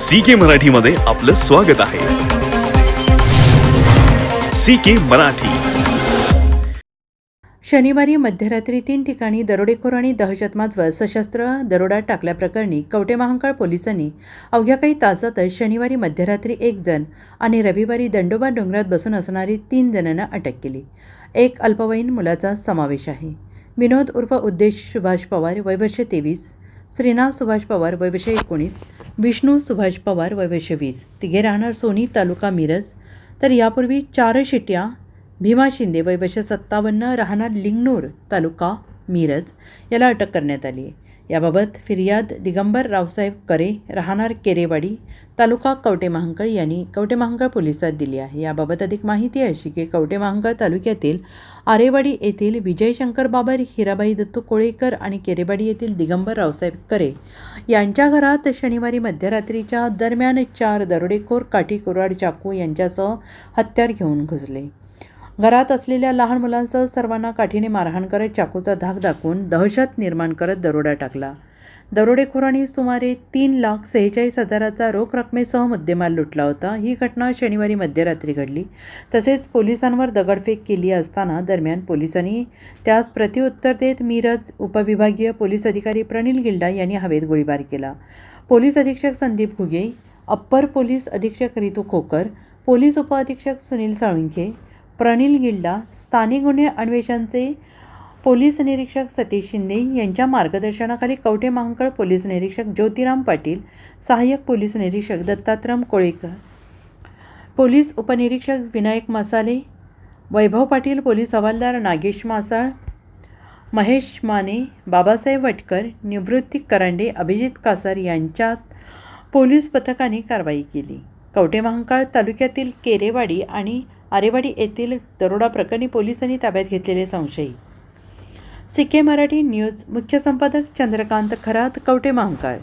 C के मराठीमध्ये आपलं स्वागत आहे. C K Marathi. शनिवारी मध्यरात्री तीन ठिकाणी दरोडेखोर आणि दहशतमाजवर सशस्त्र दरोडा टाकल्याप्रकरणी कवटे महांकाळ पोलिसांनी अवघ्या काही तासातच शनिवारी मध्यरात्री एक जण आणि रविवारी दंडोबा डोंगरात बसून असणारी तीन जणांना अटक केली. एक अल्पवयीन मुलाचा समावेश आहे. विनोद उर्फ उद्देश सुभाष पवार वयवर्ष तेवीस श्रीनाथ सुभाष पवार वयवर्ष एकोणीस विष्णू सुभाष पवार वयवर्ष वीस. तिघे राहणार सोनी तालुका मिरज. तर यापूर्वी चार शिट्या भीमा शिंदे वयवर्ष सत्तावन्न राहणार लिंगनूर तालुका मिरज. याला अटक करण्यात आली आहे. याबाबत फिर्याद दिगंबर रावसाहेब करे राहणार केरेवाडी तालुका कवटे महांकळ यांनी कवटे महांकळ पोलिसात दिली आहे. याबाबत अधिक माहिती अशी की कवटे महांकळ तालुक्यातील आरेवाडी येथील विजय शंकर बाबर हिराबाई दत्तू कोळेकर आणि केरेवाडी येथील दिगंबर रावसाहेब करे यांच्या घरात शनिवारी मध्यरात्रीच्या दरम्यान चार दरोडेखोर काठी कुराड चाकू यांच्यासह हत्यार घेऊन घुसले. घरात असलेल्या लहान मुलांसह सर्वांना काठीने मारहाण करत चाकूचा धाक दाखवून दहशत निर्माण करत दरोडा टाकला. दरोडेखोरांनी सुमारे तीन लाख सेहेचाळीस हजाराचा रोख रकमेसह मुद्देमाल लुटला होता. ही घटना शनिवारी मध्यरात्री घडली. तसेच पोलिसांवर दगडफेक केली असताना दरम्यान पोलिसांनी त्यास प्रत्युत्तर देत मिरज उपविभागीय पोलीस अधिकारी प्रणिल गिल्डा यांनी हवेत गोळीबार केला. पोलीस अधीक्षक संदीप घुगे अप्पर पोलीस अधीक्षक रितू खोकर पोलीस उपअधीक्षक सुनील साळुंखे प्रणिल गिल्डा स्थानिक गुन्हे अन्वेषणचे पोलीस निरीक्षक सतीश शिंदे यांच्या मार्गदर्शनाखाली कवठे महांकळ पोलीस निरीक्षक ज्योतिराम पाटील सहाय्यक पोलीस निरीक्षक दत्तात्रम कोळेकर पोलीस उपनिरीक्षक विनायक मसाले वैभव पाटील पोलीस हवालदार नागेश मासाळ महेश माने बाबासाहेब वटकर निवृत्ती करांडे अभिजित कासार यांच्यात पोलीस पथकाने कारवाई केली. कवठे महांकाळ तालुक्यातील केरेवाडी आणि आरेवाडी येथील दरोडा प्रकरणी पोलिसांनी ताब्यात घेतलेले संशयी. सिके मराठी न्यूज मुख्य संपादक चंद्रकांत खरात कवटे महांकाळ